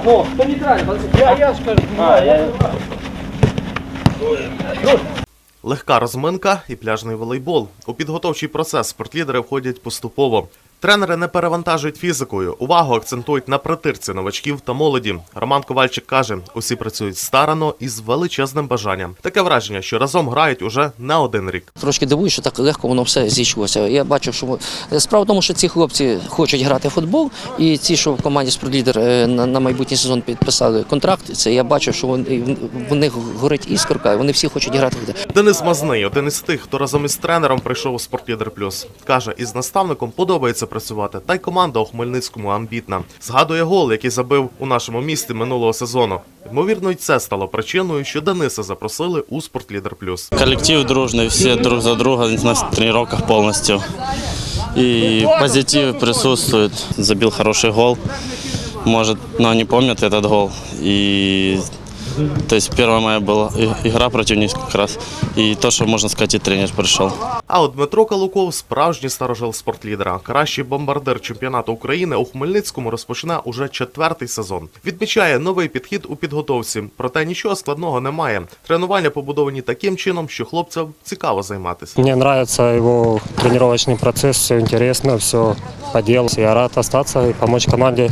Кто нейтральный, подожди. Я, я скажу. А, я... Легка розминка і пляжний волейбол. У підготовчий процес спортлідери входять поступово. Тренери не перевантажують фізикою. Увагу акцентують на притирці новачків та молоді. Роман Ковальчик каже, усі працюють старано і з величезним бажанням. Таке враження, що разом грають уже не один рік. Трошки дивуюсь, що так легко воно все зійшлося. Я бачу, що справа в тому, що ці хлопці хочуть грати в футбол, і ці, що в команді спортлідер е, на, майбутній сезон підписали контракт. Це я бачу, що вони, в них горить іскорка, вони всі хочуть грати. Денис Мазний, один із тих, хто разом із тренером прийшов у «Спортлідер Плюс. Каже, із наставником подобається працювати, та й команда у Хмельницькому амбітна. Згадує гол, який забив у нашому місті минулого сезону. Ймовірно, й це стало причиною, що Дениса запросили у «Спортлідер Плюс. Коллектив дружный, все друг за друга на тренировках полностью. И позитив присутствует. Забил хороший гол. Может, но они помнят этот гол. И то есть первая моя была игра против них как раз. И то, что можно сказать, и тренер пришел. А от Дмитро Калуков справжній старожил спортлідера. Кращий бомбардир чемпіонату України у Хмельницькому розпочне уже четвертий сезон. Відмічає новий підхід у підготовці, проте нічого складного немає. Тренування побудовані таким чином, що хлопцям цікаво займатися. Мне нравится его тренировочный процесс, все интересно, все по делу. Я рад остаться и помочь команде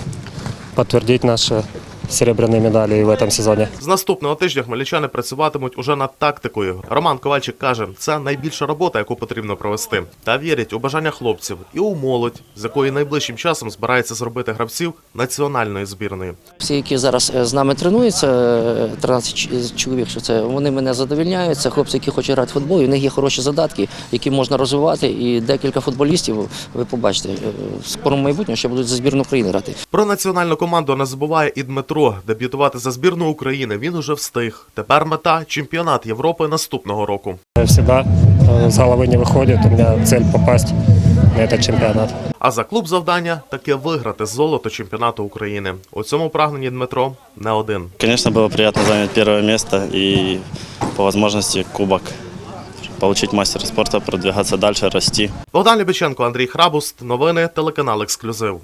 подтвердить наши серебряные медали в этом сезоне. З наступного тижня хмельничани працюватимуть уже над тактикою. Роман Ковальчик каже, це найбільша робота, яку потрібно провести. Та вірять у бажання хлопців і у молодь, з якої найближчим часом збирається зробити гравців національної збірної. Всі, які зараз е, з нами тренуються, е, 13 чоловік, що це вони мене задовільняють. Це хлопці, які хочуть грати в футбол. І в них є хороші задатки, які можна розвивати. І декілька футболістів, ви побачите, е, в скорому майбутньому ще будуть за збірну України грати. Про національну команду не забуває і Дмитро. Дебютувати за збірну України він уже встиг. Тепер мета чемпіонат Європи наступного року. Всегда э, с головы не выходит. У меня цель попасть на этот чемпионат. А за клуб завдання таке виграти золото чемпіонату України. У цьому прагненні Дмитро не один. Конечно, было приятно занять первое место и по возможности кубок. Получить мастера спорта, продвигаться дальше, расти. Богдан Лібиченко, Андрій Храбуст. Новини телеканал Ексклюзив.